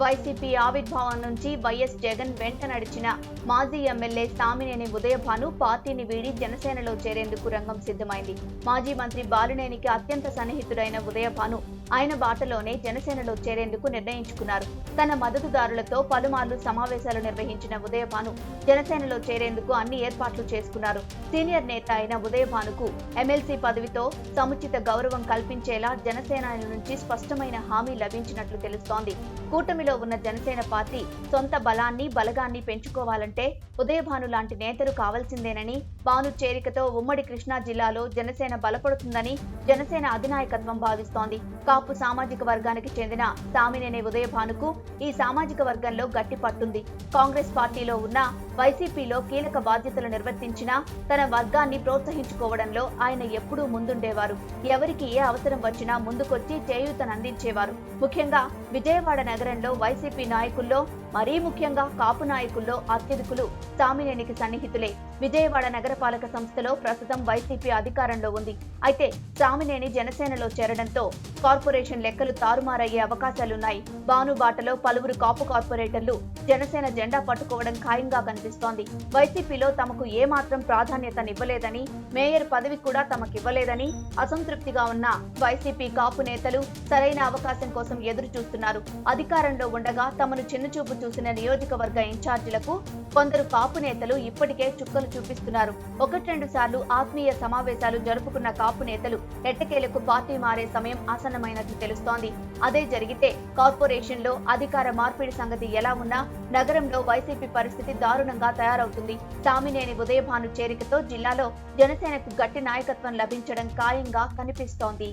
YCP ఆవిర్భావం నుంచి YS Jagan వెంట నడిచిన మాజీ ఎమ్మెల్యే సామినేని ఉదయభాను పార్టీని వీడి జనసేనలో చేరేందుకు రంగం సిద్ధమైంది. మాజీ మంత్రి బాలినేనికి అత్యంత సన్నిహితుడైన ఉదయభాను ఆయన బాటలోనే జనసేనలో చేరేందుకు నిర్ణయించుకున్నారు. తన మద్దతుదారులతో పలుమార్లు సమావేశాలు నిర్వహించిన ఉదయభాను జనసేనలో చేరేందుకు అన్ని ఏర్పాట్లు చేసుకున్నారు. సీనియర్ నేత అయిన ఉదయభానుకు ఎమ్మెల్సీ పదవితో సముచిత గౌరవం కల్పించేలా జనసేన నుంచి స్పష్టమైన హామీ లభించినట్లు తెలుస్తోంది. కూటమి కూటమిలో ఉన్న జనసేన పార్టీ సొంత బలాన్ని బలగాన్ని పెంచుకోవాలంటే ఉదయభాను లాంటి నేతలు కావాల్సిందేనని భాను చేరికతో ఉమ్మడి కృష్ణా జిల్లాలో జనసేన బలపడుతుందని జనసేన అధినాయకత్వం భావిస్తోంది. కాపు సామాజిక వర్గానికి చెందిన సామినేని ఉదయభానుకు ఈ సామాజిక వర్గంలో గట్టి పట్టుంది. కాంగ్రెస్ పార్టీలో ఉన్న వైసీపీలో కీలక బాధ్యతలు నిర్వర్తించినా తన వర్గాన్ని ప్రోత్సహించుకోవడంలో ఆయన ఎప్పుడూ ముందుండేవారు. ఎవరికి ఏ అవసరం వచ్చినా ముందుకొచ్చి చేయూతనందించేవారు. ముఖ్యంగా విజయవాడ నగరంలో వైసీపీ నాయకుల్లో మరీ ముఖ్యంగా కాపు నాయకుల్లో అత్యధికులు సామినేనికి సన్నిహితులే. విజయవాడ నగరపాలక సంస్థలో ప్రస్తుతం వైసీపీ అధికారంలో ఉంది. అయితే సామినేని జనసేనలో చేరడంతో కార్పొరేషన్ లెక్కలు తారుమారయ్యే అవకాశాలున్నాయి. బానుబాటలో పలువురు కాపు కార్పొరేటర్లు జనసేన జెండా పట్టుకోవడం ఖాయంగా కనిపిస్తోంది వైసీపీలో తమకు ఏమాత్రం ప్రాధాన్యతనివ్వలేదని మేయర్ పదవి కూడా తమకివ్వలేదని అసంతృప్తిగా ఉన్న వైసీపీ కాపు నేతలు సరైన అవకాశం కోసం ఎదురు చూస్తున్నారు అధికారంలో ఉండగా తమను చిన్నచూపు చూసిన నియోజకవర్గ ఇన్ఛార్జీలకు కొందరు కాపు నేతలు ఇప్పటికే చుక్కలు చూపిస్తున్నారు. ఒకటి రెండు సార్లు ఆత్మీయ సమావేశాలు జరుపుకున్న కాపు నేతలు ఎట్టకేలకు పార్టీ మారే సమయం ఆసన్నమైనట్లు తెలుస్తోంది. అదే జరిగితే కార్పొరేషన్లో అధికార మార్పిడి సంగతి ఎలా ఉన్నా నగరంలో వైసీపీ పరిస్థితి దారుణంగా తయారవుతుంది. సామినేని ఉదయభాను చేరికతో జిల్లాలో జనసేనకు గట్టి నాయకత్వం లభించడం ఖాయంగా కనిపిస్తోంది.